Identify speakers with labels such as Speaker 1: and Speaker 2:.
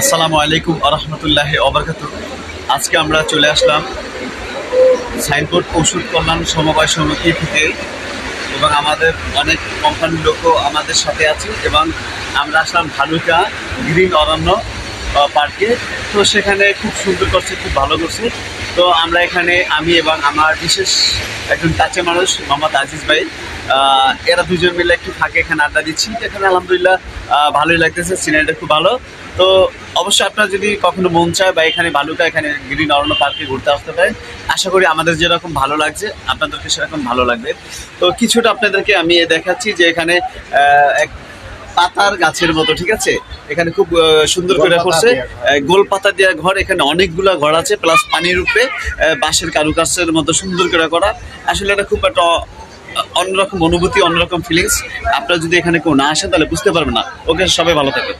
Speaker 1: আসসালামু আলাইকুম আরহামতুল্লাহ অবরকাত আজকে আমরা চলে আসলাম সাইনবোর্ড ওষুধ কল্যাণ সমবায় সমিতি থেকে এবং আমাদের অনেক কোম্পানির লোকও আমাদের সাথে আছে এবং আমরা আসলাম ভালুকা গ্রিন অরণ্য পার্কে। তো সেখানে খুব সুন্দর করছে, খুব ভালো করছে। তো আমরা এখানে আমি এবং আমার বিশেষ একজন কাছে মানুষ, মোহাম্মদ আজিজ ভাই। এরা দুজন মিলে একটু থাকে এখানে আড্ডা দিচ্ছি। এখানে আলহামদুলিল্লাহ ভালোই লাগতেছে সিনারিটা খুব ভালো। তো অবশ্যই আপনার যদি কখনো মন চায় বা এখানে বালুকা এখানে গ্রিন অরণ্য পার্কে ঘুরতে আসতে পারেন। আশা করি আমাদের যেরকম ভালো লাগছে আপনাদেরকে সেরকম ভালো লাগবে। তো কিছুটা আপনাদেরকে আমি দেখাচ্ছি যে এখানে এক পাতার গাছের মতো ঠিক আছে? এখানে খুব সুন্দর করে করছে। গোল পাতা দেওয়া ঘর এখানে অনেকগুলা ঘর আছে প্লাস পানির উপরে আহ, বাঁশের কারুকার্যের মতো সুন্দর করে করা। আসলে এটা খুব একটা অন্যরকম অনুভূতি, অন্যরকম ফিলিংস আপনারা যদি এখানে কেউ না আসেন, তাহলে বুঝতে পারবেন না। ওকে, সবাই ভালো থাকে